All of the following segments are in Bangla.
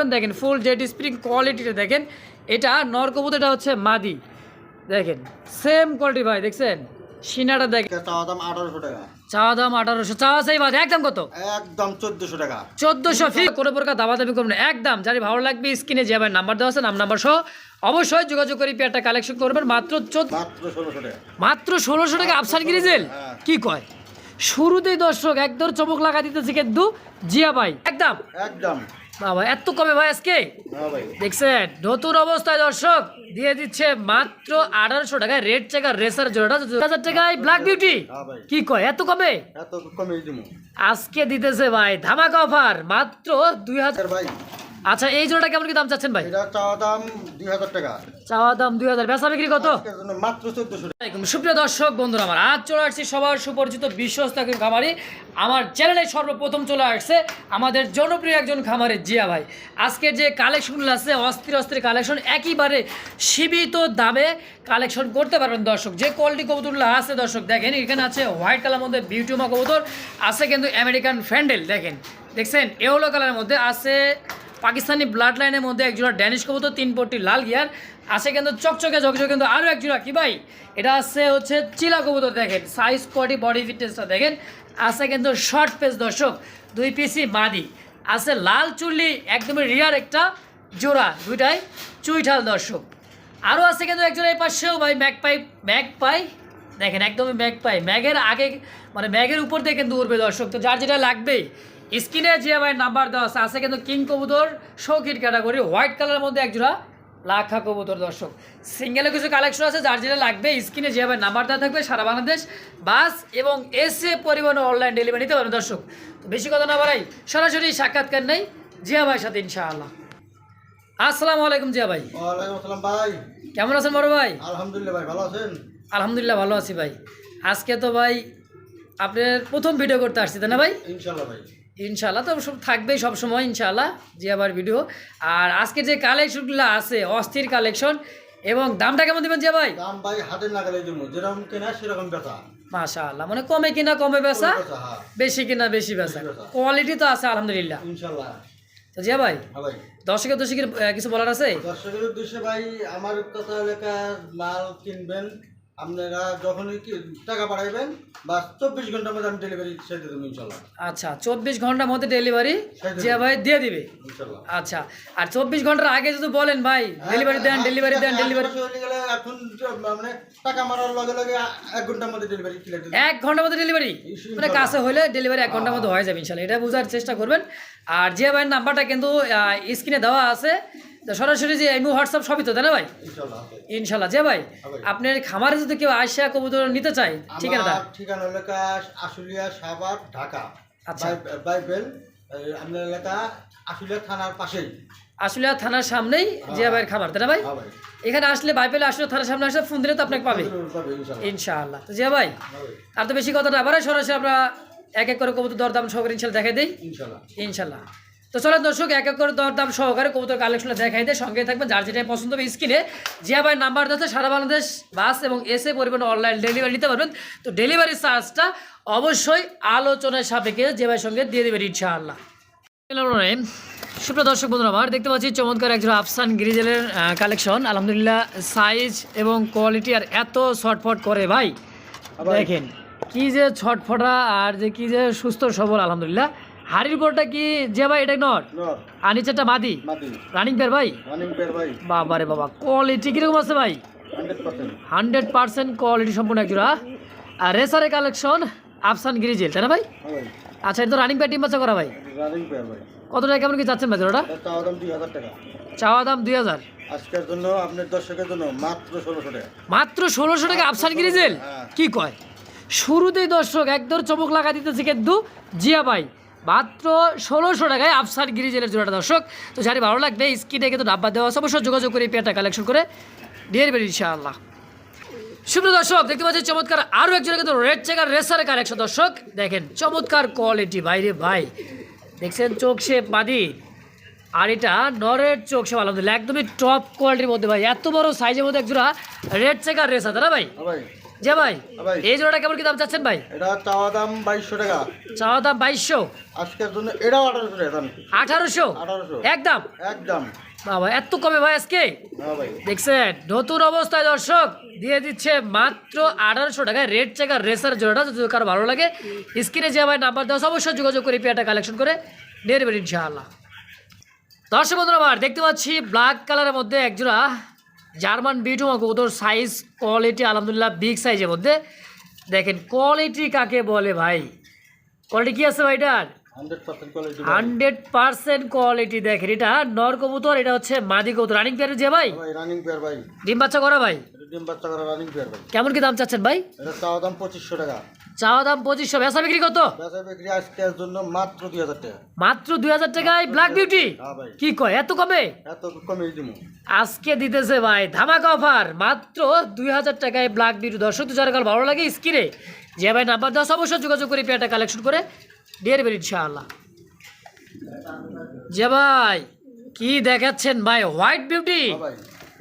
করবেন। দেখেন ফুল জেড স্প্রিং কোয়ালিটিটা দেখেন। এটা নর কবুতরটা হচ্ছে মাদি। দেখেন সেম কোয়ালিটি ভাই দেখছেন? সিনাটা দেখেন। চাওয়া দাম আঠারোশো টাকা। চাওয়া দাম আঠারোশো। চাওয়া সেই বাদ একদম কত? একদম চোদ্দশো টাকা। চোদ্দোশো ফি কোনো প্রকার দাবা দাবি করবেন একদম যার ভালো লাগবে স্ক্রিনে যে আবার নাম্বার দেওয়া আছে নাম নাম্বার সহ অবশ্যই যোগাযোগ করে পেয়ারটা কালেকশন করবেন। মাত্র মাত্র ষোলোশো টাকা। মাত্র ষোলোশো টাকা আফসান গ্রিজেল? হ্যাঁ। কি কয়? শুরুতেই দর্শক একদম চমক লাগা দিতেছে কিন্তু জিয়া ভাই। একদম। একদম। বাবা এত কমে ভাই আজকে? দেখছেন নতুন অবস্থায় দর্শক দিয়ে দিচ্ছে মাত্র আঠারোশো টাকায় রেড চেকার রেসার জোড়াটা দু হাজার টাকায় ব্ল্যাক বিউটি কি কয় এত কমে? এত কমে আজকে দিতেছে ভাই ধামাকা অফার মাত্র দুই হাজার ভাই আচ্ছা এই জোড়াটা কেমন কি দাম চাচ্ছেন ভাই? এটা চাওয়া দাম দুই হাজার টাকা। চাওয়া দাম দুই হাজার। বেচা বিক্রি কত? মাত্র চোদ্দশো টাকা। আসসালামাইকুম সুপ্রিয় দর্শক বন্ধুরা আমার আজ চলে আসছি সবার সুপরিচিত বিশ্বস্ত একজন খামারি। আমার চ্যানেলে সর্বপ্রথম চলে আসছে আমাদের জনপ্রিয় একজন খামারে জিয়া ভাই। আজকের যে কালেকশনগুলো আছে অস্থির অস্থির কালেকশন একইবারে সীমিত দামে কালেকশন করতে পারবেন দর্শক। যে কোয়ালিটি কবুতরগুলো আছে দর্শক দেখেন এখানে আছে হোয়াইট কালার মধ্যে বিউটিমা কবুতর আছে কিন্তু আমেরিকান ফ্যান্ডেল দেখেন। দেখছেন? এওলো কালারের মধ্যে আছে পাকিস্তানি ব্লাড লাইনের মধ্যে একজোড়া ড্যানিশ কবুতর, তিন পট্টি লাল গিয়ার আছে কিন্তু চকচকে, ঝকঝকে কিন্তু আরও একজোড়া কি ভাই? এটা আছে হচ্ছে চিলা কবুতর দেখেন সাইজ কোয়ালিটি বডি ফিটনেসটা দেখেন আছে কিন্তু শর্ট পেস দর্শক, দুই পিসি মাদি। আছে লাল চুল্লি, একদমই রিয়ার একটা জোড়া, দুইটাই চুইঠাল দর্শক। আরও আছে কিন্তু একজন এই পাশেও ভাই ম্যাক পাই ম্যাক পাই দেখেন একদমই ম্যাক পাই ম্যাগের আগে মানে ম্যাগের উপর দিয়ে কিন্তু উঠবে দর্শক। তো যার যেটা লাগবে স্ক্রিনে যে ভাই নাম্বার দেওয়া আছে আছে কিন্তু কিং কবুতর শৌখিন ক্যাটাগরি হোয়াইট কালারের মধ্যে একজোড়া লাখা কবুতর দর্শক। সিঙ্গেলে কিছু কালেকশন আছে যার যেটা লাগবে স্ক্রিনে যে ভাই নাম্বার দেওয়া থাকবে সারা বাংলাদেশ বাস এবং এসে পরিবহন অনলাইন ডেলিভারি নিতে পারবেন দর্শক। তো বেশি কথা না বাড়াই সরাসরি সাক্ষাৎকার নেই জিয়া ভাইয়ের সাথে ইনশাআল্লাহ। আসসালামু আলাইকুম জিয়া ভাই। ওয়ালাইকুম আসসালাম ভাই। কেমন আছেন বড় ভাই? আলহামদুলিল্লাহ ভাই ভালো আছেন? আলহামদুলিল্লাহ ভালো আছি ভাই। আজকে তো ভাই আপনার প্রথম ভিডিও করতে আসছি তাই না ভাই? ইনশাল্লাহ ভাই। ইনশাল্লাহ তো সব থাকবেই সব সময় ইনশাল্লাহ যে আবার ভিডিও। আর আজকে যে কালেকশনগুলো আছে অস্থির কালেকশন এবং দামটা কেমন দেবেন যে ভাই? দাম ভাই হাতের নাগালের জন্য যেরকম কেনা সেরকম বেচা। মাশা আল্লাহ মানে কমে কিনা কমে বেচা হ্যাঁ। বেশি কিনা বেশি বেচা। কোয়ালিটি তো আছে আলহামদুলিল্লাহ। ইনশাল্লাহ তো জিয়া ভাই ভাই দর্শকের দর্শকের কিছু বলার আছে? দর্শকের উদ্দেশ্যে ভাই আমার কথা লেখা মাল কিনবেন আপনারা যখনই টাকা পাঠাইবেন বা চব্বিশ ঘণ্টার মধ্যে আমি ডেলিভারি সেরে দেবো ইনশাল্লাহ। আচ্ছা চব্বিশ ঘণ্টার মধ্যে ডেলিভারি জিয়া ভাই দিয়ে দিবে? আচ্ছা আর চব্বিশ ঘণ্টার আগে যদি বলেন ভাই ডেলিভারি দেন ডেলিভারি দেন ডেলিভারি গেলে এখন মানে টাকা মারার লগে লগে এক ঘণ্টার মধ্যে ডেলিভারি এক ঘণ্টার মধ্যে ডেলিভারি মানে কাছে হলে ডেলিভারি এক ঘণ্টার মধ্যে হয়ে যাবে ইনশাল্লাহ এটা বোঝার চেষ্টা করবেন। আর জিয়া ভাইয়ের নাম্বারটা কিন্তু স্ক্রিনে দেওয়া আছে তো সরাসরি যে এমনি হোয়াটসঅ্যাপ সবই তো তাই না ভাই? ইনশাল্লাহ। ইনশাল্লাহ। জিয়া ভাই ভাই। আপনার খামারে যদি কেউ আসিয়া কবুতর নিতে চায় ঠিক ঠিকানা এলাকা আশুলিয়া সাভার ঢাকা। আচ্ছা। বাইবেল আপনার এলাকা আশুলিয়া থানার পাশেই। আসলে থানার সামনেই জিয়া ভাইয়ের খামার তাই না ভাই? হ্যাঁ এখানে আসলে বাইপেলে আসলে থানার সামনে আসলে ফোন দিলে তো আপনাকে পাবে। ইনশাআল্লাহ। তো জিয়া ভাই হ্যাঁ ভাই, আর তো বেশি কথা না আবার সরাসরি আমরা এক এক করে কবুতর দরদাম সহকারে ইনশাল্লাহ দেখাই দিই। ইনশাল্লাহ। ইনশাল্লাহ। তো চলেন দর্শক এক এক করে দরদাম সহকারে কবুতর কালেকশন দেখাই দেয়। সঙ্গে থাকবেন যার যেটাই পছন্দ হবে স্ক্রিনে। জিয়া ভাই নাম্বার দিতে সারা বাংলাদেশ বাস এবং এসে পরিবহন অনলাইন ডেলিভারি নিতে পারবেন। তো ডেলিভারি চার্জটা অবশ্যই আলোচনার সাপেক্ষে জিয়া ভাইয়ের সঙ্গে দিয়ে দেবেন ইনশাআল্লাহ। সুপ্রিয় দর্শক বন্ধুরা আমার দেখতে পাচ্ছি চমৎকার একজন আফসান গ্রিজেলের কালেকশন আলহামদুলিল্লাহ সাইজ এবং কোয়ালিটি আর এত ছটফট করে ভাই। ভাই। দেখেন কি যে ছটফটা আর যে কি যে সুস্থ সবল আলহামদুলিল্লাহ। হাড়ির পরটা কি যে ভাই এটা নর? আর নিচেরটা মাদি? রানিং পেয়ার ভাই? বাবা রে বাবা কোয়ালিটি কীরকম আছে ভাই? Hundred percent. কোয়ালিটি সম্পূর্ণ একজোড়া আর রেসারের কালেকশন আফসান গ্রিজেল তাই না ভাই? হ্যাঁ আচ্ছা এটা তো রানিং পেয়ার টিম বাচ্চা করা ভাই? কত টাকা কেমন কি চাচ্ছেন ভাই ওটা চাওয়া দাম দুই হাজার আজকের জন্য আপনার দর্শকের জন্য মাত্র ষোলোশো টাকা। মাত্র ষোলোশো টাকা আফসান গ্রিজেল হ্যাঁ। কি কয়? শুরুতেই দর্শক একদম চমক লাগা দিতেছে কিন্তু জিয়া ভাই মাত্র ষোলোশো টাকায় আফসান গ্রিজেলের জোড়াটা, দর্শক। তো যারি ভালো লাগবে স্কিনে কিন্তু ডাব্বা দেওয়া অবশ্যই যোগাযোগ করে পেয়ারটা কালেকশন করে দিয়ে দেবেন ইনশাআল্লাহ। সুপ্রিয় দর্শক, দেখতে পাচ্ছি চমৎকার আরও একজনের কিন্তু রেড চেকার রেসারের কালেকশন দর্শক, দেখেন, চমৎকার কোয়ালিটি বাইরে ভাই। দেখছেন চোখ সে বাদি, আর এটা নরের চোখ সে আলহামদুলিল্লাহ, একদমই টপ কোয়ালিটির মধ্যে ভাই। এত বড় সাইজের মধ্যে একজোড়া রেড চেকার রেসার তাই না হ্যাঁ ভাই। যে ভাই হ্যাঁ এই জোড়াটা কেমন কি দাম চাচ্ছেন ভাই? এটা চাওয়া দাম বাইশশো টাকা। চাওয়া দাম বাইশশো? আজকের জন্য এটাও আঠারোশো টাকা আঠারোশো? আঠারোশো। একদম? একদম। বাবা এত কমে ভাই আজকে? হ্যাঁ দেখছেন নতুন অবস্থায় দর্শক দিয়ে দিচ্ছে মাত্র আঠারোশো টাকায় রেড চেকার রেসার জোড়াটা যদি কারও ভালো লাগে স্ক্রিনে যে ভাই নাম্বার দেওয়া অবশ্যই যোগাযোগ করে পেয়ারটা কালেকশন করে নিয়ে নেবেন ইনশাআল্লাহ। দর্শক বন্ধুরা আমার দেখতে পাচ্ছি ব্ল্যাক কালারের মধ্যে একজোড়া জার্মান বিটুমা ওদের সাইজ কোয়ালিটি আলহামদুলিল্লাহ বিগ সাইজের মধ্যে। দেখেন কোয়ালিটি কাকে বলে ভাই? কোয়ালিটি কী আছে ভাই এটার হান্ড্রেড পার্সেন্ট কোয়ালিটি দেখেন এটা নর কবুতর এটা হচ্ছে মাদি কবুতর। রানিং পেয়ারের যে ভাই? ভাই রানিং পেয়ার ভাই। ডিম বাচ্চা করা ভাই? ডিম বাচ্চা করা রানিং পেয়ার ভাই। কেমন কি দাম চাচ্ছেন ভাই? এটা চাওয়া দাম পঁচিশশো টাকা। চাওয়া দাম পঁচিশশো। বেচা বিক্রি কত? বেচা বিক্রি আজকের জন্য মাত্র দুই হাজার টাকা। মাত্র দুই হাজার টাকায় ব্ল্যাক বিউটি হ্যাঁ ভাই। কি কয় এত কমে? এত কমে দিব আজকে দিতেছে ভাই ধামাকা অফার মাত্র দুই হাজার টাকায় ব্ল্যাক বিউটি দর্শক তো যারা ভালো লাগে স্ক্রিনে যে ভাই নাম্বার দশ অবশ্যই যোগাযোগ করে পেয়ারটা কালেকশন করে দিয়ে দেবেন ইনশাআল্লাহ। যে ভাই কি দেখাচ্ছেন ভাই? হোয়াইট বিউটি হ্যাঁ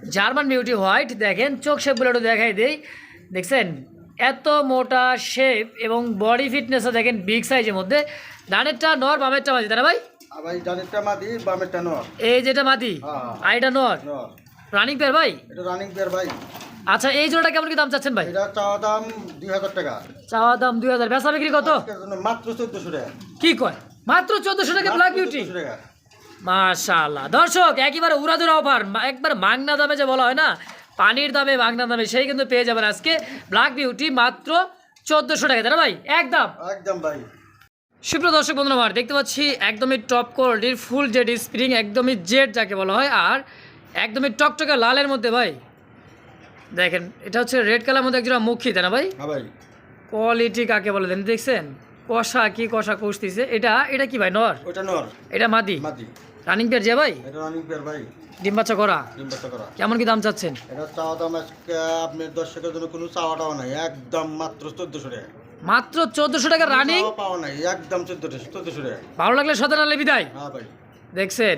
জার্মান বিউটি হোয়াইট দেখেন চোখ শেপগুলো একটু দেখাই দেই। দেখছেন? এত মোটা শেপ এবং বডি ফিটনেসও দেখেন বিগ সাইজের মধ্যে। ডানেরটা নর বামেরটা তাই না ভাই? ভাই জানেরটা মাদি বামেরটা নর। এই যেটা মাদি হ্যাঁ। নর। নর। রানিং পেয়ার ভাই? এটা রানিং পেয়ার ভাই। আচ্ছা এই জোড়াটা কেমন কি দাম চাচ্ছেন ভাই? এটা চাওয়া দাম দুই হাজার টাকা। চাওয়া দাম দুই হাজার। বেচা বিক্রি কত? মাত্র চোদ্দশো টাকা। কি কয়? মাত্র চোদ্দশো টাকা ব্ল্যাক বিউটি 1400 মাশাআল্লাহ। দর্শক একেবারে উড়াদুরা অফার। একবার মাংনা দামে যে বলা হয় না পানির দামে মাংনা দামে সেই কিন্তু পেয়ে যাবেন আজকে ব্ল্যাক বিউটি মাত্র চোদ্দোশো টাকা। তাই ভাই? একদম। একদম ভাই। সুপ্রিয় দর্শক বন্ধুরা আমার দেখতে পাচ্ছি একদমই টপ কোয়ালিটির ফুল জেড স্প্রিং একদমই জেড যাকে বলা হয় আর একদমই টকটকে লালের মধ্যে ভাই। দেখেন এটা হচ্ছে রেড কালার মধ্যে একজোড়া মুখী তাই না ভাই? হ্যাঁ ভাই। কোয়ালিটি কাকে বলে দেন? দেখছেন? কষা কি কষা কষতিছে। এটা এটা কি ভাই নর? ওটা নর। এটা মাদি? মাদি। রানিং পেয়ার যে ভাই? এটা রানিং পেয়ার ভাই। ডিম বাচ্চা করা? ডিম বাচ্চা করা। কেমন কি দাম চাচ্ছেন? এটা চাওয়া দাম আজকে আপনার দর্শকের জন্য কোনো চাওয়াটাও নাই। একদম মাত্র চোদ্দশো টাকা। মাত্র চোদ্দশো টাকা রানিং পাওয়া নাই। একদম চোদ্দশো চোদ্দশো টাকা। ভালো লাগলে আলে বিদায়। হ্যাঁ ভাই। দেখছেন?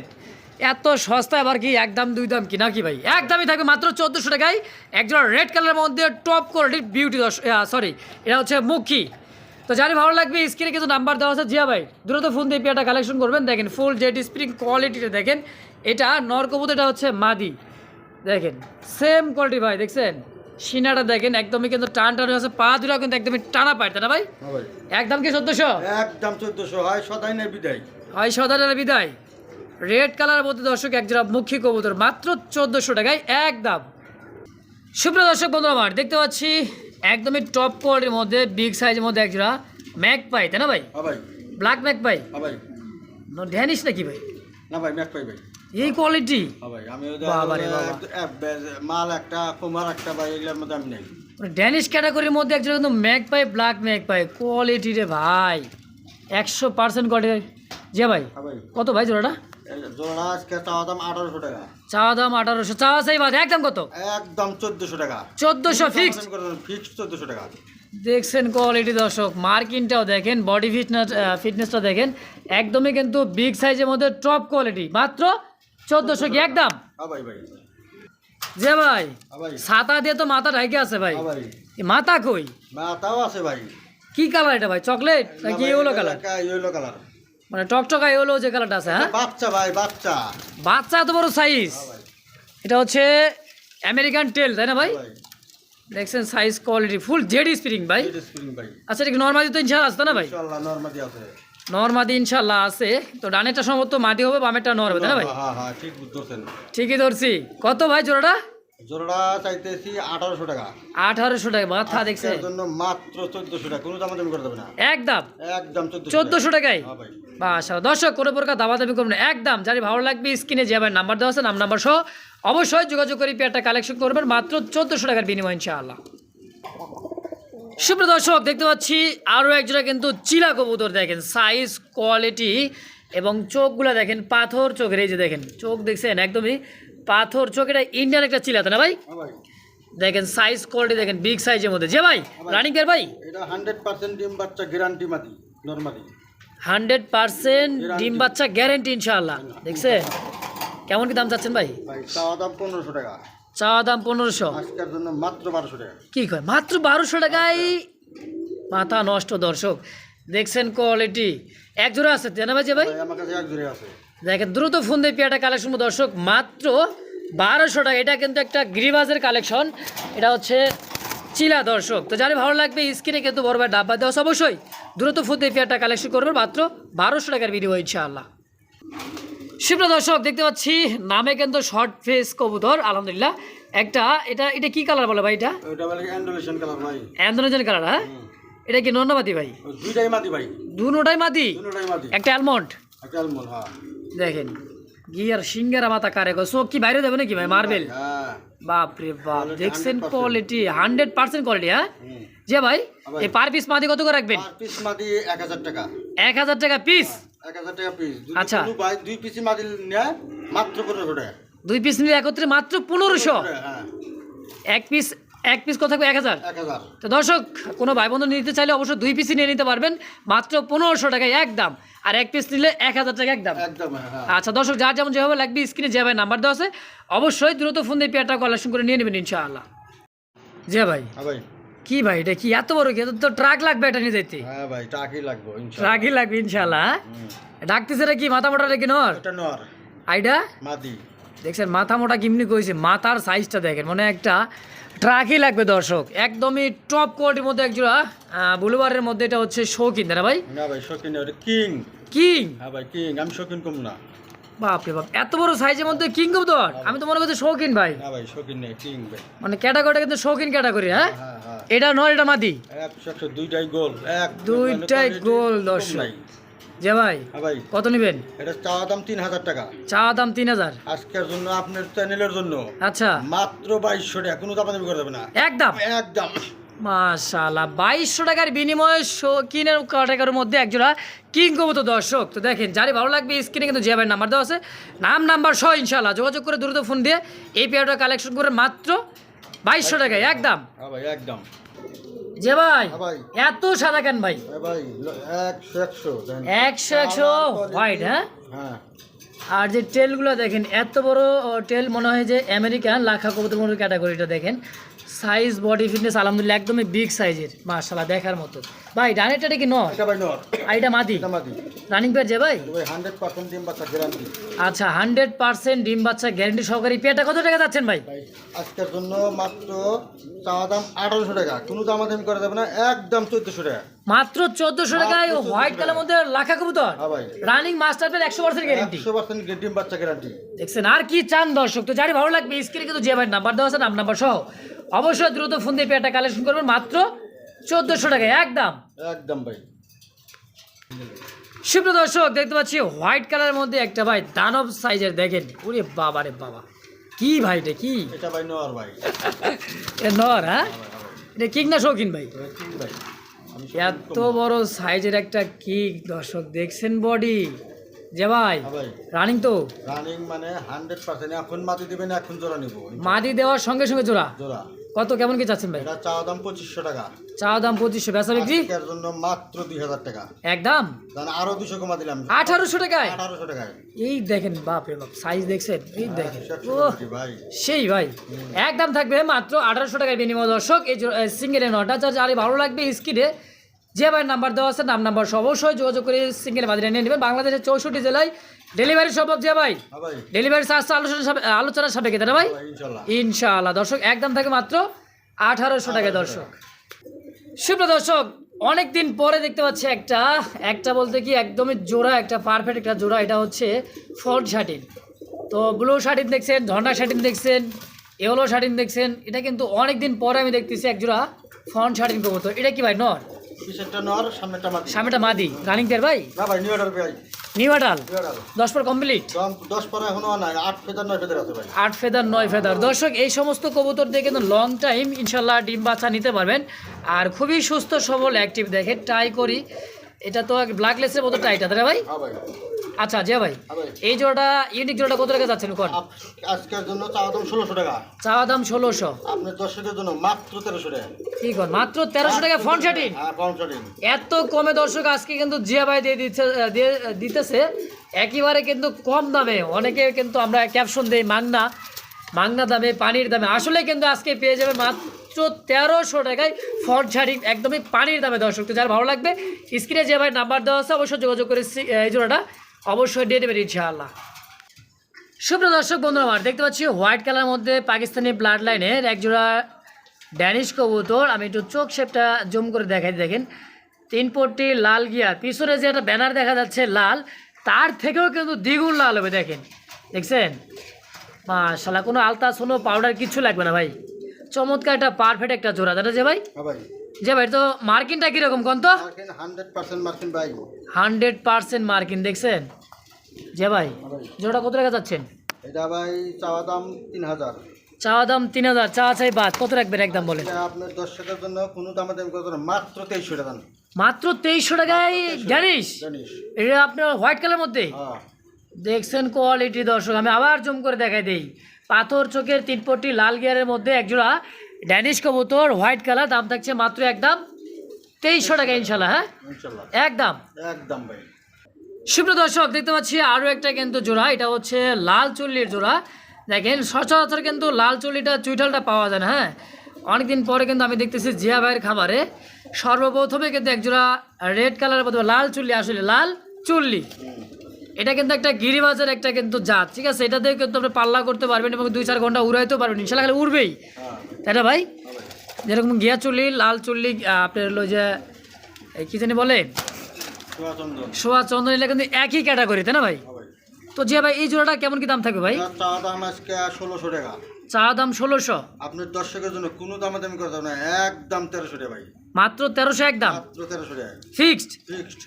এত সস্তা আবার কি? এক দাম দুই দাম কি? নাকি ভাই? এক দামই থাকবে মাত্র চোদ্দোশো টাকায়। একজন রেড কালারের মধ্যে টপ কোয়ালিটির বিউটি সরি এটা হচ্ছে মুখী। তো জানি ভালো লাগবে স্ক্রিনে কিন্তু নাম্বার দেওয়া আছে। জিয়া ভাই দ্রুত ফোন দিয়ে পেয়ারটা কালেকশন করবেন। দেখেন ফুল জেড স্প্রিং কোয়ালিটিটা দেখেন। এটা নরকবুত এটা হচ্ছে মাদি। দেখেন সেম কোয়ালিটি ভাই দেখছেন? সিনাটা দেখেন একদমই কিন্তু টান টান আছে। পা দুটো কিন্তু একদমই টানা পায় না ভাই? হ্যাঁ একদম কি চোদ্দোশো? একদম চোদ্দশো হয় সদাই নেই বিদায়। হয় সদানের বিদায়। রেড কালারের মধ্যে দর্শক একজোড়া মুখী কবুতর মাত্র চোদ্দোশো টাকায় এক দাম। সুপ্রিয় দর্শক বন্ধু আমার দেখতে পাচ্ছি একদমই টপ কোয়ালিটির মধ্যে বিগ সাইজের মধ্যে একজোড়া ম্যাক পাই তাই না ভাই? ভাই। ব্ল্যাক ম্যাক পাই ড্যানিশ নাকি ভাই? না ভাই ম্যাক পাই ভাই। এই কোয়ালিটি হ্যাঁ। মাল একটা কুমার একটা ভাই এগুলোর মধ্যে আমি নেই। ড্যানিশ ক্যাটাগরির মধ্যে একজোড়া কিন্তু magpie black magpie quality রে ভাই। একশো পার্সেন্ট কোয়ালিটি যে ভাই। কত ভাই জোড়াটা? জোড়া আজকে চাওয়া দাম আঠারোশো টাকা। চাওয়া দাম আঠারোশো। চাওয়া সেই বাদ একদম কত? একদম চোদ্দশো টাকা। চোদ্দোশো ফিক্স। ফিক্স? চোদ্দশো টাকা। দেখছেন কোয়ালিটি দর্শক মার্কিনটাও দেখেন বডি ফিটনেস ফিটনেসটা দেখেন একদমই কিন্তু বিগ সাইজের মধ্যে টপ কোয়ালিটি মাত্র চোদ্দোশো কি একদম? হ্যাঁ ভাই ভাই। যে ভাই হ্যাঁ ছাতা দিয়ে তো মাথা ঢাকে আছে ভাই। হ্যাঁ ভাই। মাথা কই? মাথাও আছে ভাই। কি কালার এটা ভাই চকলেট নাকি ইয়েলো কালার ইয়েলো কালার মানে টকটকা ইয়েলো যে কালারটা আছে হ্যাঁ? বাচ্চা ভাই বাচ্চা। বাচ্চা এত বড় সাইজ হ্যাঁ এটা হচ্ছে আমেরিকান টেল তাই না ভাই? হ্যাঁ দেখছেন size quality full Z spring ভাই। এটা স্প্রিং ভাই। আচ্ছা এটা কি নর্মালি তো ইনশাল্লাহ আসতো না ভাই? ইনশাআল্লাহ নরমাদি নর্মাদি ইনশাল্লাহ আছে। তো ডানেরটা সম্ভবত মাটি হবে বামেরটা নর হবে তাই না ভাই? হ্যাঁ হ্যাঁ ঠিকই ধরছি। কত ভাই জোড়াটা? জোড়া চাইতেছি আঠারোশো টাকা। আঠারোশো টাকা মাথা দেখছে আজকের জন্য মাত্র চোদ্দশো টাকা কোনো দামাদামি করে দেবে না। একদম। টাকায়? হ্যাঁ ভাই। বাসা দর্শক কোনো প্রকার দামাদামি করবেন একদম যার ভালো লাগবে স্ক্রিনে যে আবার নাম্বার দেওয়া আছে নাম নাম্বার সহ অবশ্যই যোগাযোগ করে পেয়ারটা কালেকশন করবেন মাত্র চোদ্দোশো টাকার বিনিময় ইনশাআল্লাহ। সুপ্রিয় দর্শক দেখতে পাচ্ছি আরও একজোড়া কিন্তু চিলা কবুতর দেখেন সাইজ কোয়ালিটি এবং চোখগুলো দেখেন পাথর চোখের এই যে দেখেন চোখ দেখছেন একদমই পাথর চোখ এটা ইন্ডিয়ান একটা চিলাতে না ভাই? হ্যাঁ দেখেন সাইজ কোয়ালিটি দেখেন বিগ সাইজের মধ্যে। যে ভাই রানিং পেয়ার ভাই? এটা হান্ড্রেড পার্সেন্ট ডিম বাচ্চা গ্যারান্টি মাদি হান্ড্রেড পার্সেন্ট ডিম বাচ্চা গ্যারেন্টি ইনশাআল্লাহ। দেখছে? কেমন কি দাম চাচ্ছেন ভাই? ভাই চাওয়া দাম পনেরোশো টাকা। চাওয়া দাম পনেরোশো। আজকের জন্য মাত্র বারোশো টাকা। কি কয়? মাত্র বারোশো টাকায় মাথা নষ্ট দর্শক। দেখছেন কোয়ালিটি এক জোড়া আছে তেনা ভাই যে ভাই? আমার কাছে এক জোরে আছে। দেখেন দ্রুত ফোন দিয়ে পেয়াটা কালেকশন দর্শক মাত্র বারোশো টাকা। এটা কিন্তু একটা গ্রিবাজের কালেকশন এটা হচ্ছে চিলা দর্শক। তো যারা ভালো লাগবে স্ক্রিনে কিন্তু বড় ভাই ডাব্বা দেওয়া অবশ্যই। দ্রুত ফোন দিয়ে পেয়ারটা কালেকশন করবেন মাত্র বারোশো টাকার ভিডিও ইনশাআল্লাহ। শিবরা দর্শক দেখতে পাচ্ছি নামে কিন্তু শর্ট ফেস কবুতর আলহামদুলিল্লাহ। একটা এটা এটা কি কালার বলে ভাই এটা? অ্যান্ডোলেশন কালার হ্যাঁ? এটা কি নন্নমাতি ভাই? ওই দুইটাই মাটি ভাই। দুটাই মাতি একটা অ্যালমন্ড একটা আলমন হ্যাঁ। দেখেন গিয়ার সিঙ্গারা মাথা কারে গো কি বাইরে দেবে নাকি ভাই মার্বেল হ্যাঁ। বাপ রে বাপ দেখছেন কোয়ালিটি হান্ড্রেড পার্সেন্ট কোয়ালিটি হ্যাঁ? যে ভাই। এই পার পিস মাদি কত করে রাখবেন? পার পিস মাটি এক হাজার টাকা। এক হাজার টাকা পিস এক হাজার টাকা পিস আচ্ছা। দুই পিসি মাটি নেয় মাত্র পনেরোশো টাকা। দুই পিস নিলে একত্রে মাত্র পনেরোশো হ্যাঁ। এক পিস এক পিস কত থাকবে এক হাজার। তো দর্শক কোনো ভাই বন্ধু নিতে চাইলে অবশ্যই দুই পিসই নিয়ে নিতে পারবেন। মাত্র পনেরোশো টাকায় একদম আর এক পিস নিলে এক হাজার টাকা একদম একদম হ্যাঁ আচ্ছা দর্শক যার যেমন যেভাবে লাগবে স্ক্রিনে যে ভাই নাম্বার দেওয়া আছে অবশ্যই দ্রুত ফোন দিয়ে পেয়ারটা কালেকশন করে নিয়ে নেবেন ইনশাআল্লাহ। যে ভাই। হ্যাঁ ভাই। কি ভাই এটা কি এত বড় কি? এত তো ট্রাক লাগবে এটা নিয়ে যেতে হ্যাঁ ভাই লাগবে ট্রাকই লাগবে ইনশাআল্লাহ হ্যাঁ? ডাকতেছে কি মাথা মোটা রেখে নর? এটা নর। আইডা? মাদি। দেখছেন মাথা মোটা কিমনি কইছে মাথার সাইজটা দেখেন মানে একটা ট্রাকই লাগবে দর্শক। একদমই টপ কোয়ালিটির মধ্যে একজোড়া বুলুবারের মধ্যে এটা হচ্ছে শৌখিন না ভাই? না ভাই শৌখিন কিং। কিং? হ্যাঁ ভাই কিং আমি শৌখিন কম না। বাপরে বাপ এত বড় সাইজের মধ্যে কিং কবুতর? আমি তো মনে করছি শৌখিন ভাই। না ভাই শৌখিন নেই কিং ভাই। মানে ক্যাটাগরিটা কিন্তু শৌখিন ক্যাটাগরি হ্যাঁ? হ্যাঁ হ্যাঁ। এটা নয় এটা মাদি। দুইটাই গোল এক। দুইটাই মানে গোল কম দর্শক। যে ভাই হ্যাঁ ভাই। কত নেবেন? এটা চাওয়া দাম তিন হাজার টাকা। চা দাম তিন হাজার? আজকের জন্য আপনার চ্যানেলের জন্য। আচ্ছা। মাত্র বাইশশো টাকা কোনো করে দেবে না। একদম? একদম। মাশাল্লাহ বাইশশো টাকার বিনিময়ে কিনের ক্যাটাগরির মধ্যে একজোড়া কিং কবুতর দর্শক। তো দেখেন যারই ভালো লাগবে স্ক্রিনে কিন্তু জিয়াবের নাম্বার দেওয়া আছে নাম নাম্বার সহ ইনশাল্লাহ যোগাযোগ করে দ্রুত ফোন দিয়ে এই পেয়ারটা কালেকশন করে মাত্র বাইশশো টাকায় একদম? হ্যাঁ একদম। যে ভাই হ্যাঁ এত সাদা কেন ভাই? হ্যাঁ ভাই একশো একশো হোয়াইট হ্যাঁ? আর যে টেলগুলো দেখেন এত বড় টেল মনে হয় যে আমেরিকান লাখা কবুতর ক্যাটাগরিটা দেখেন। সাইজ বডি ফিটনেস আলহামদুলিল্লাহ একদমই বিগ সাইজের মার্শাল্লাহ দেখার মতো। ভাই ডানেরটা কি নয় এটা ভাই নর। আর মাদি? রানিং পেয়ার যে ভাই? ডিম বাচ্চা গ্যারান্টি আচ্ছা হান্ড্রেড পার্সেন্ট ডিম বাচ্চা গ্যারেন্টি সহকারী পেয়ারটা কত টাকা যাচ্ছেন ভাই? আজকের জন্য মাত্র চাওয়া দাম আঠারোশো টাকা। কোনো করে দেবে না একদম চোদ্দশো টাকা। মাত্র টাকায় হোয়াইট কালার মধ্যে লাখা কবুতর। রানিং মাস্টার পেয়ার একশো পার্সেন্ট গ্যারেন্টি ডিম বাচ্চা গ্যারান্টি দেখছেন আর কি চান দর্শক? তো যারই ভালো লাগবে স্ক্রিনে কিন্তু যে ভাই নাম্বার দেওয়া আছে নাম নাম্বার সহ। অবশ্যই দ্রুত ফোন দিয়ে পেয়ারটা কালেকশন করবেন মাত্র চোদ্দোশো টাকা একদম। একদম ভাই। সুপ্রিয় দর্শক দেখতে পাচ্ছি হোয়াইট কালারের মধ্যে একটা ভাই দানব সাইজের দেখেন ওরে বাবা রে বাবা। কি ভাই এটা কি? এটা ভাই নর ভাই। এ নর হ্যাঁ? এটা কিং না শৌখিন ভাই? ভাই। এত বড় সাইজের একটা কিক দর্শক দেখছেন বডি? যে ভাই হ্যাঁ রানিং তো? রানিং মানে হান্ড্রেড পার্সেন্ট এখন মাটি দিবেন এখন জোড়া নিব। মাদি দেওয়ার সঙ্গে সঙ্গে জোড়া? জোড়া। কত কেমন কি চাচ্ছেন ভাই? এটা চাওয়া দাম পঁচিশশো টাকা। চা দাম পঁচিশশো বেচা বিক্রি? জন্য মাত্র দুই হাজার টাকা। একদম? আরও দুশো কমা দিলাম। আঠারোশো টাকায়? আঠারোশো টাকায়। এই দেখেন বাপ রে বাপ সাইজ দেখছেন? এই দেখেন। ও ভাই। সেই ভাই। একদম থাকবে মাত্র আঠারোশো টাকার বিনিময় দর্শক। এই সিঙ্গেলের নটা চার্জ আরে ভালো লাগবে স্ক্রিনে যে ভাই নাম্বার দেওয়া আছে নাম নাম্বার সহ অবশ্যই যোগাযোগ করে সিঙ্গেল বাজারে নিয়ে নেবেন। বাংলাদেশের চৌষট্টি জেলায় ডেলিভারি সম্ভব যে ভাই? হ্যাঁ ডেলিভারি চার্জ আলোচনা আলোচনার সাপেক্ষে তাই ভাই? ইনশাল্লাহ। ইনশাআল্লাহ দর্শক একদম থাকে মাত্র আঠারোশো টাকা। দর্শক। সুপ্র দর্শক অনেক দিন পরে দেখতে পাচ্ছি একটা একটা বলতে কি একদমই জোড়া একটা পারফেক্ট একটা জোড়া এটা হচ্ছে ফল্ট শার্টিন। তো ব্লু শার্টিন দেখছেন ঝর্ণা শার্টিন দেখছেন এওলো শার্টিন দেখছেন এটা কিন্তু অনেক দিন পরে আমি দেখতেছি এক জোড়া ফন্ট শার্টিন করব তো এটা কি ভাই নর? নর সামনেটা মাদি। রানিং পেয়ার ভাই? না ভাই নিউ অর্ডার ভাই নিউ আটাল দশ পর কমপ্লিট দশ পর এখনও নাই আট ফেদার নয় ফেদার আছে ভাই। আট ফেদার নয় ফেদার। দর্শক এই সমস্ত কবুতর দিয়ে কিন্তু লং টাইম ইনশাল্লাহ ডিম বাচ্চা নিতে পারবেন। আর খুবই সুস্থ সবল অ্যাক্টিভ দেখে ট্রাই করি। এটা তো ব্ল্যাকলেসের মতো টাইটা ভাই? হ্যাঁ ভাই। আচ্ছা ভাই হ্যাঁ এই জোড়াটা ইউনিক জোড়াটা কত টাকা যাচ্ছেন কোন? আজকের জন্য চাওয়া দাম ষোলোশো টাকা। চাওয়া দাম ষোলোশো। আপনার দর্শকের জন্য মাত্র তেরোশো টাকা। কি কর মাত্র তেরোশো টাকা ফোন শার্টিন হ্যাঁ এত কমে দর্শক আজকে কিন্তু জিয়া ভাই দিয়ে দিচ্ছে দিয়ে দিতেছে। একেবারে কিন্তু কম দামে। অনেকে কিন্তু আমরা ক্যাপশন দেই মাংনা। মাংনা দামে, পানির দামে। আসলে কিন্তু আজকে পেয়ে যাবে মাত্র তেরোশো টাকায় ফট শাড়ি, একদমই পানির দামে দর্শক। তো যার ভালো লাগবে, স্ক্রিনে যে ভাই নাম্বার দেওয়া আছে, অবশ্যই যোগাযোগ করে এই জোড়াটা অবশ্যই দিয়ে দেবেন ইনশাআল্লাহ। সুপ্রিয় দর্শক, বন্ধুরা, আমার দেখতে পাচ্ছি হোয়াইট কালার মধ্যে পাকিস্তানি ব্লাড লাইনের একজোড়া ড্যানিশ কবুতর। আমি একটু চোখ শেপটা জুম করে দেখাই, দেখেন। তিন পট্টি লাল গিয়ার পিছনে যে একটা ব্যানার দেখা যাচ্ছে লাল, তার থেকেও কিন্তু দ্বিগুণ লাল হবে, দেখেন। দেখছেন? মাশাল্লাহ কোনো আলতা সোনো পাউডার কিচ্ছু লাগবে না ভাই। চমৎকার একটা পারফেক্ট একটা জোড়া দাদা যে ভাই? হ্যাঁ ভাই। যে ভাই তো মার্কিনটা কীরকম কোন তো? হান্ড্রেড পার্সেন্ট মার্কিন দেখছেন? যে ভাই হ্যাঁ জোড়া কত টাকা যাচ্ছেন? এটা ভাই চাওয়া দাম তিন হাজার। চাওয়া দাম তিন হাজার চাওয়া চাই বাদ কত রাখবেন একদম বলেন? আপনার দর্শকের জন্য কোনো দামে মাত্র তেইশশো টাকা মাত্র তেইশশো টাকায় জানিস জানিস এটা আপনার হোয়াইট কালার মধ্যে? হ্যাঁ। দেখছেন কোয়ালিটি দর্শক আমি আবার জুম করে দেখাই দেই। পাথর চোখের তিন পট্টি লাল গিয়ারের মধ্যে একজোড়া ড্যানিশ কবুতর হোয়াইট কালার দাম থাকছে মাত্র একদম তেইশশো টাকা ইনশাল্লাহ হ্যাঁ? একদম। একদম ভাই। সুপ্রিয় দর্শক দেখতে পাচ্ছি আরও একটা কিন্তু জোড়া এটা হচ্ছে লাল চুল্লির জোড়া। দেখেন সচরাচর কিন্তু লাল চুল্লিটা চুইটালটা পাওয়া যায় না হ্যাঁ? অনেকদিন পরে কিন্তু আমি দেখতেছি জিয়া ভাইয়ের খাবারে সর্বপ্রথমে কিন্তু একজোড়া রেড কালারের মধ্যে লাল চুল্লি আসলে লাল চুল্লি। এটা কিন্তু একটা গিরিবাজের একটা কিন্তু জাত ঠিক আছে? এটা দিয়ে কিন্তু আপনি পাল্লা করতে পারবেন এবং দুই চার ঘণ্টা উড়াইতেও পারবেন। ইনশাল্লাহ খালি উড়বেই। হ্যাঁ। তাই না ভাই? যেরকম গিয়া চুল্লি লাল চুল্লি আপনার হলো যে এই কি জানি বলে? সোয়া চন্দন। এগুলো কিন্তু একই ক্যাটাগরি তাই না ভাই? হ্যাঁ তো জিয়া ভাই এই জোড়াটা কেমন কি দাম থাকবে ভাই? এটার দাম আজকে ষোলোশো টাকা। চা দাম ষোলোশো। আপনার দর্শকের জন্য কোনো দামে দামি করতে হবে না একদম তেরোশো টাকা ভাই। মাত্র তেরোশো এক দাম? মাত্র তেরোশো টাকা। ফিক্সড? ফিক্সড।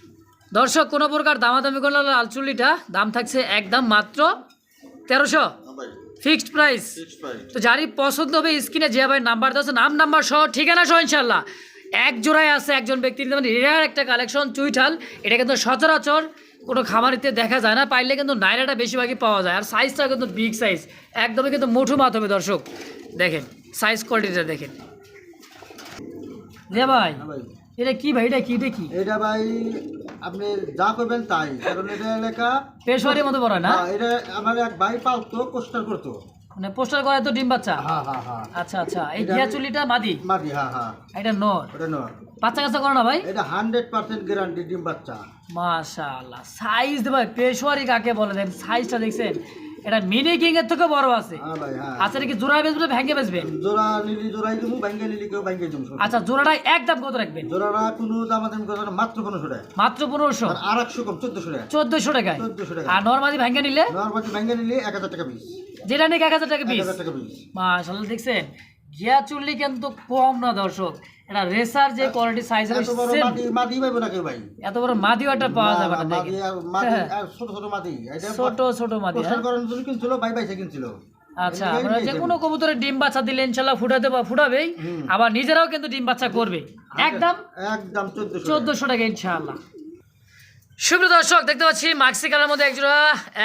দর্শক কোনো প্রকার দামাদামি করলে লালচুল্লিটা দাম থাকছে একদম মাত্র তেরোশো। Fixed price. তো যারই পছন্দ হবে স্ক্রিনে যে ভাই নাম্বার দেওয়া নাম নাম্বার সহ ঠিকানা সহ ইনশাল্লাহ এক জোড়ায় আছে একজন ব্যক্তির মানে রেয়ার একটা কালেকশন চুইঠাল। এটা কিন্তু সচরাচর কোনো খামারিতে দেখা যায় না পাইলে কিন্তু নাইরাটা বেশিরভাগই পাওয়া যায়। আর সাইজটা কিন্তু বিগ সাইজ একদমই কিন্তু মুঠো মাধ্যমে দর্শক। দেখেন সাইজ কোয়ালিটিটা দেখেন। রে ভাই হ্যাঁ ভাই। এটা কি ভাই? এটা কি? এটা কি? এটা ভাই আপনি যা করবেন তাই। কারণ এটা এলাকা পেশোয়ারির মতো বড় না? হ্যাঁ, এটা আমার এক ভাই পালতো কোস্টার করতো। মানে পোস্টার করে তো ডিম বাচ্চা? হ্যাঁ হ্যাঁ হ্যাঁ। আচ্ছা আচ্ছা। এই ঘিয়া চুলিটা মাদি? মাদি হ্যাঁ হ্যাঁ। এটা নর? এটা নয় বাচ্চা কাচ্চা করে না ভাই? এটা হান্ড্রেড পার্সেন্ট গ্যারান্টি ডিম বাচ্চা। মাশাআল্লাহ। সাইজ ভাই পেশোয়ারি কাকে বলে? দেন সাইজটা দেখছেন? এটা মিনি কিং এর থেকে বড় আছে। হ্যাঁ ভাই হ্যাঁ। আচ্ছা এটা কি জোড়া বেচবে ভেঙে বেচবেন জোড়া নিলি জোড়াই দেবো ব্যাঙ্গে নিলি কেউ ব্যাঙ্গে দেবো আচ্ছা জোড়াটা এক দাম কত রাখবেন? জোড়াটা কোনো দাম করবে কত মাত্র 1500 টাকা। মাত্র 1500 আর আর একশো কম 1400 টাকা। 1400 টাকা 1400 টাকা। আর নরমালি ভেঙে নিলে? নরমালি ভেঙ্গে নিলে এক হাজার টাকা পিস যেটা নেই 1000 টাকা পিস 1000 টাকা পিস মাশাআল্লাহ দেখছেন? ঘিয়া চুল্লি কিন্তু কম না দর্শক। এটা রেসার যে কোয়ালিটি সাইজ পাইবো না কেউ ভাই। এত বড় মাদিও একটা পাওয়া যাবে না আর হ্যাঁ। ছোট ছোট ছোট ছোট মাদি হ্যাঁ? করানোর জন্য কিনছিল ভাই কিনছিল। আচ্ছা আমরা যে কোনো কবুতরের ডিম বাচ্চা দিলে ইনশাল্লাহ ফুটাতে বা ফুটাবেই। আবার নিজেরাও কিন্তু ডিম বাচ্চা করবে। একদম একদম চোদ্দশো চোদ্দশো টাকা ইনশাআল্লাহ সুপ্রিয় দর্শক দেখতে পাচ্ছি মাক্সি কালার মধ্যে একজোড়া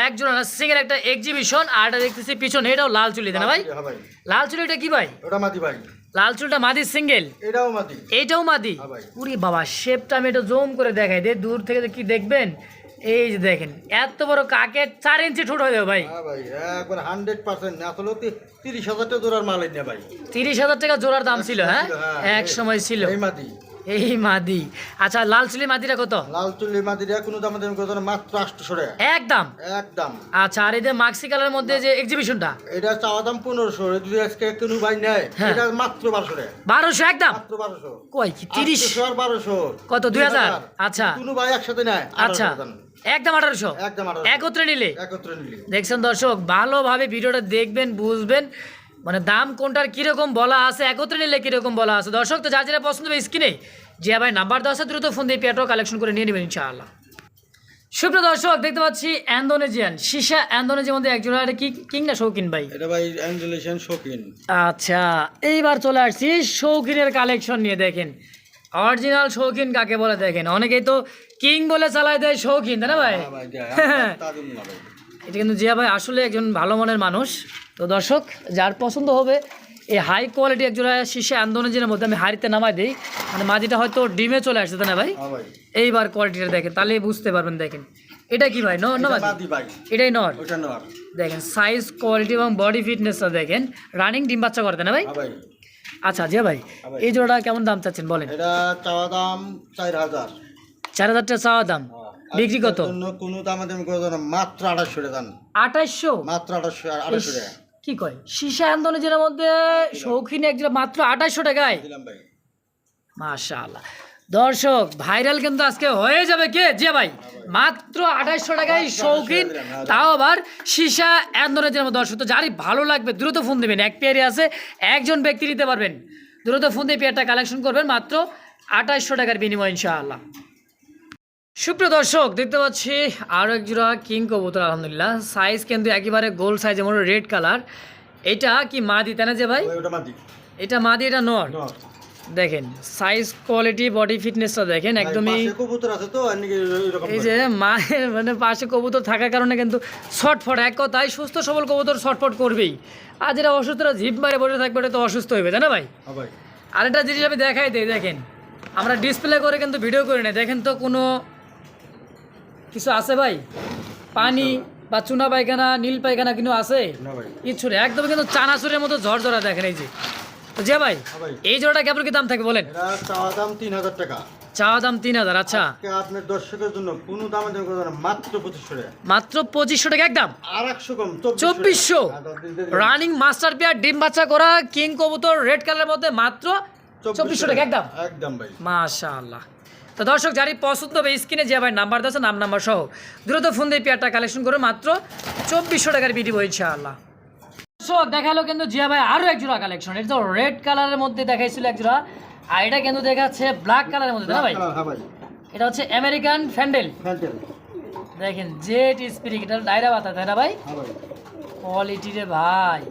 একজোড়া সিং এর একটা এক্সিবিশন আর এটা দেখতেছি পিছনে এটাও লাল চুলি না ভাই? হ্যাঁ ভাই। লাল চুলিটা কি ভাই? ওটা মাটি ভাই। লাল চুলটা মাদি সিঙ্গেল এটাও মাটি এইটাও মাদি? হ্যাঁ। উরি বাবা শেপটা আমি একটু জুম করে দেখাই দে দূর থেকে কি দেখবেন? এই যে দেখেন এত বড় কাকে চার ইঞ্চি ঠোঁট হয়ে যাবে ভাই। হ্যাঁ ভাই একবার হান্ড্রেড পার্সেন্ট আসলে তিরিশ হাজার টাকা জোড়ার মাল এনে ভাই। তিরিশ হাজার টাকা জোড়ার দাম ছিল হ্যাঁ? এক সময় ছিল। এই মাটি এই মাদি। আচ্ছা লাল চুলি মাদিটা কত? লাল চুল্লি মাটিটা কোনো দাম দাম করতে না মাত্র আটশো টাকা। একদম? একদম। আচ্ছা আর এই যে মাক্সি কালার মধ্যে যে এক্সিবিশনটা এটা চাওয়া দাম পনেরোশো যদি আজকে কোনো ভাই নেয়। হ্যাঁ। এটা মাত্র বারোশো টাকা। বারোশো একদম? মাত্র বারোশো। কই কি তিরিশ? আটশোশো আর বারোশো। কত, দুই হাজার? আচ্ছা। কোনো ভাই একসাথে নেয়। আচ্ছা। একদম আঠারোশো? একদম একত্রে নিলে? একত্রে নিলি। দেখছেন দর্শক ভালোভাবে ভিডিওটা দেখবেন বুঝবেন। মানে দাম কোনটার কীরকম বলা আছে একত্রে নিলে কীরকম বলা আছে? দর্শক তো যা যেটা পছন্দ হবে স্ক্রিনে যে ভাই নাম্বার দেওয়া আছে দ্রুত ফোন দিয়ে পেট্রো কালেকশন করে নিয়ে নেবেন ইনশাআল্লাহ। সুপ্রিয় দর্শক দেখতে পাচ্ছি অ্যান্ডোনেজিয়ান সীসা অ্যান্ডোনেজিয়ার মধ্যে একজোড়া এটা কি কিং না শৌখিন ভাই? এটা ভাই অ্যাঞ্জেলেশন শৌখিন। আচ্ছা এইবার চলে আসছি শৌখিনের কালেকশন নিয়ে দেখেন। অরিজিনাল শৌখিন কাকে বলে দেখেন। অনেকেই তো কিং বলে চালায় দেয় শৌখিন তাই না ভাই? ভাই ভাই। এটা কিন্তু জিয়া ভাই আসলে একজন ভালো মনের মানুষ। তো দর্শক যার পছন্দ হবে এই হাই কোয়ালিটি একজোড়া শীর্ষে আন্দোলনের মধ্যে আমি হাড়িতে নামাই দিই। মানে মাঝিটা হয়তো ডিমে চলে আসছে না ভাই? হ্যাঁ এইবার কোয়ালিটিটা দেখেন তাহলে বুঝতে পারবেন দেখেন। এটা কি ভাই? ন এটা ভাই। এটাই নর। দেখেন সাইজ কোয়ালিটি এবং বডি ফিটনেসটা দেখেন। রানিং ডিম বাচ্চা করতে না ভাই? হ্যাঁ আচ্ছা জিয়া ভাই হ্যাঁ ভাই। এই জোড়াটা কেমন দাম চাচ্ছেন বলেন? এটা চাওয়া দাম চার হাজার। চার হাজার টাকা চাওয়া দাম? বিক্রি কত? কোনো দাম দামি করে দেন মাত্র আঠাশশো টাকা দেন আঠাইশশো মাত্র আঠাশশো আঠাশশো টাকা। কি কয়? সীসা আন্দোলন যেটার মধ্যে শৌখিন এক মাত্র আঠাইশশো টাকায়? দিলাম ভাই। মাশাআল্লাহ। দর্শক ভাইরাল কিন্তু আজকে হয়ে যাবে কে? যে ভাই। মাত্র আঠাইশশো টাকায় শৌখিন তাও আবার সীসা আন্দোলনের জন্য দর্শক তো যারই ভালো লাগবে দ্রুত ফোন দেবেন। এক পেয়ারে আছে একজন ব্যক্তি নিতে পারবেন। দ্রুত ফোন দিয়ে পেয়ারটা কালেকশন করবেন মাত্র আঠাইশশো টাকার বিনিময় ইনশাআল্লাহ। সুপ্রিয় দর্শক দেখতে পাচ্ছি আরও একজোড়া কিং কবুতর আলহামদুলিল্লাহ। সাইজ কিন্তু একেবারে গোল সাইজ যেমন রেড কালার এটা কি মাদি তাই না যে ভাই? ভাই, ওটা মাদি। এটা মাদি এটা নর। দেখেন সাইজ কোয়ালিটি বডি ফিটনেসটা দেখেন একদমই কবুতর আছে তো এই যে মায়ের মানে পাশে কবুতর থাকার কারণে কিন্তু শর্টফট এক কথায় সুস্থ সবল কবুতর শর্টফট করবেই। আর যেটা অসুস্থরা জিপ মারে বসে থাকবে এটা তো অসুস্থ হইবে তাই না ভাই? হ্যাঁ ভাই। আরেকটা জিনিস আমি দেখাই দিই দেখেন। আমরা ডিসপ্লে করে কিন্তু ভিডিও করি না দেখেন তো কোনো কিছু আছে ভাই? পানি বা চুনা পায়খানা নীল পায়খানা কিন্তু আছে? নেই। একদম কিন্তু চানাচুরের মতো ঝরঝরা দেখেন এই যে। তো যে ভাই হ্যাঁ এই জোড়াটা কেমন কি দাম থাকে বলেন? চাওয়া দাম তিন হাজার টাকা। চাওয়া দাম তিন হাজার আচ্ছা। আপনার দর্শকের জন্য কোনো দাম মাত্র পঁচিশশো টাকা। মাত্র পঁচিশশো টাকা একদম? আর একশো কম চব্বিশশো হ্যাঁ। রানিং মাস্টার পেয়ার ডিম বাচ্চা করা কিং কবুতর রেড কালারের মধ্যে মাত্র চব্বিশশো টাকা। একদম? একদম ভাই। মাশাআল্লাহ। তো দর্শক যারই পছন্দ হবে স্ক্রিনে যে ভাই নাম্বার দিয়েছে নাম নাম্বার সহ দ্রুত ফোন দিয়ে পেয়ারটা কালেকশন করে মাত্র চব্বিশশো টাকার বিডিও ইনশাআল্লাহ। দর্শক দেখাল কিন্তু জিয়া ভাই আরও এক জোড়া কালেকশন এটা তো রেড কালারের মধ্যে দেখাইছিল এক জোড়া আর এটা কিন্তু দেখাচ্ছে ব্ল্যাক কালারের মধ্যে না ভাই? হ্যাঁ ভাই। এটা হচ্ছে আমেরিকান ফ্যান্ডেল দেখেন জেট স্পিরিট এটা ডায়রা বাতা তাই না ভাই? হ্যাঁ কোয়ালিটি রে ভাই।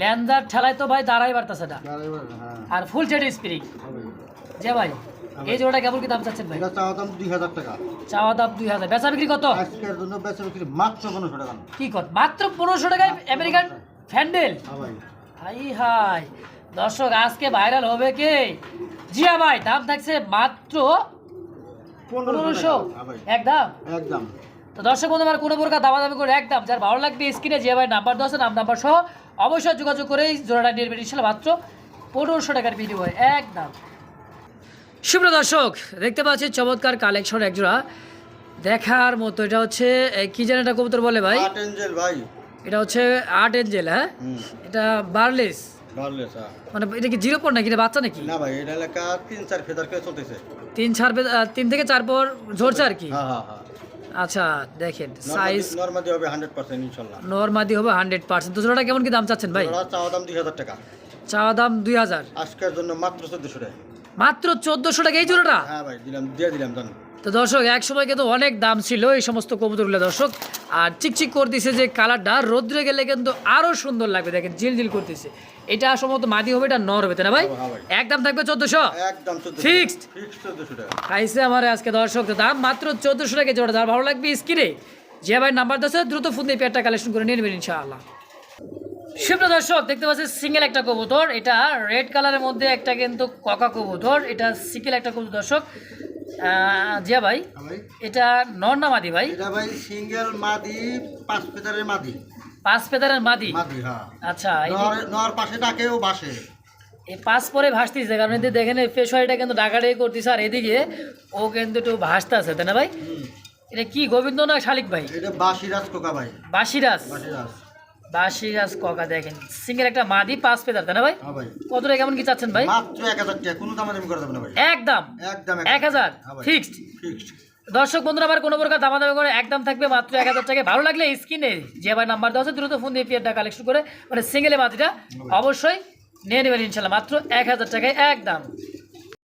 ল্যান্ডার ঠেলায় তো ভাই দাঁড়াই পারতেছে না হ্যাঁ। আর ফুল জেট স্পিরিট হ্যাঁ ভাই। যে ভাই এই জোড়াটা কেমন কি দাম চাচ্ছেন ভাই? এটা চাওয়া দাম দুই হাজার টাকা। চাওয়া দাম দুই হাজার। বেচা বিক্রি কত? আজকের জন্য বেচা বিক্রি মাত্র পনেরোশো টাকা। কি কর? মাত্র পনেরোশো টাকায় আমেরিকান ফ্যান্ডেল ভাই। Hi hi. দর্শক আজকে ভাইরাল হবে কে? জিয়া ভাই দাম থাকছে মাত্র পনেরোশো হ্যাঁ ভাই। একদম একদম। তো দর্শক বন্ধু আমার কোনো প্রকার দামাদামি করে একদম যার ভালো লাগবে স্ক্রিনে যে ভাই নাম্বার আছে নাম নাম্বার সহ অবশ্যই যোগাযোগ করে জোড়াটা নিয়ে ইনশাল্লাহ মাত্র পনেরোশো টাকার ভিডিও হয়। একদম শুভ্র দর্শক দেখতে পাচ্ছি চমৎকার কালেকশন একজোড়া। দেখার মতো এটা হচ্ছে কি যেন এটা কবুতর বলে ভাই? আট এঞ্জেল ভাই। এটা হচ্ছে আর্ট এঞ্জেল হ্যাঁ? এটা বার্লেস স্যার মানে এটা কি জিরো পর নাকি? এটা বাচ্চা নাকি? না ভাই এটা এলাকা তিন চার ফেদার করে চলতেছে। তিন চার তিন থেকে চার পর ঝরছে আর কি? হ্যাঁ হ্যাঁ হ্যাঁ। আচ্ছা দেখেন সাইজ নর্মাদি হবে নর্মাদি কেমন কি দাম চাচ্ছেন ভাই? চাওয়া দাম দুই হাজার টাকা। চাওয়া দাম দুই হাজার। আজকের জন্য মাত্র টাকা। মাত্র চোদ্দোশো টাকা এই জোড়াটা? হ্যাঁ ভাই দিলাম দিয়ে দিলাম জান তো দর্শক এক সময় কিন্তু অনেক দাম ছিল এই সমস্ত কবুতরগুলো দর্শক। আর চিকচিক করতেছে যে কালারটা রোদ্রে গেলে কিন্তু আরও সুন্দর লাগবে দেখেন ঝিলঝিল করতেছে। এটা সম্ভবত মাদি হবে এটা নর হবে তাই না ভাই? হ্যাঁ। একদম থাকবে চোদ্দোশো? ফিক্সড? খাইছে আমার আজকে দর্শক দাম মাত্র চোদ্দোশো টাকা জোড়া যার ভালো লাগবে স্ক্রিনে? যে ভাই নাম্বার দিচ্ছে দ্রুত ফোন দিয়ে পেয়ারটা কালেকশন করে নিয়ে নেবেন ইনশাআল্লাহ। সুপ্রিয় দর্শক দেখতে পাচ্ছি সিঙ্গেল একটা কবুতর। এটা রেড কালারের মধ্যে একটা কিন্তু ককা কবুতর। এটা সিঙ্গেল একটা কবুতর দর্শক। জিয়া ভাই এটা নর না মাদি ভাই? এটা ভাই সিঙ্গেল মাদি পাঁচ ফেদারের মাদি। পাঁচ পেতারের মাদি? মাদি হ্যাঁ। আচ্ছা নর নর পাশে ডাকেও বাসে। এই পাঁচ পরে ভাসতেছে কারণ এদের দেখেন এই পেশোয়ারিটা কিন্তু ডাকাডাকি করতেছে আর এদিকে ও কিন্তু একটু ভাসতেছে তাই না ভাই? এটা কি গোবিন্দ না শালিক ভাই? এটা বাসিরাজ কোকা ভাই। বাসিরাজ। বাসিরাজ। বাসিরাজ ককা দেখেন। সিঙ্গেল একটা মাদি পাঁচ পেতার তাই না ভাই? হ্যাঁ কত টাকা কেমন কি চাচ্ছেন ভাই? মাত্র এক হাজার টাকা কোনো দামাদামি করে দেবে ভাই। একদম। একদম এক হাজার? হ্যাঁ ফিক্সড? ফিক্সড। দর্শক বন্ধুরা আবার কোনো প্রকার দামা দামি করে একদম থাকবে মাত্র এক হাজার টাকা ভালো লাগলে স্ক্রিনে যে ভাই নাম্বার দেওয়া আছে দ্রুত ফোন দিয়ে পিয়ারটা কালেকশন করে মানে সিঙ্গেলে মাটিটা অবশ্যই নিয়ে নেবেন ইনশাল্লাহ মাত্র এক হাজার টাকায় একদম।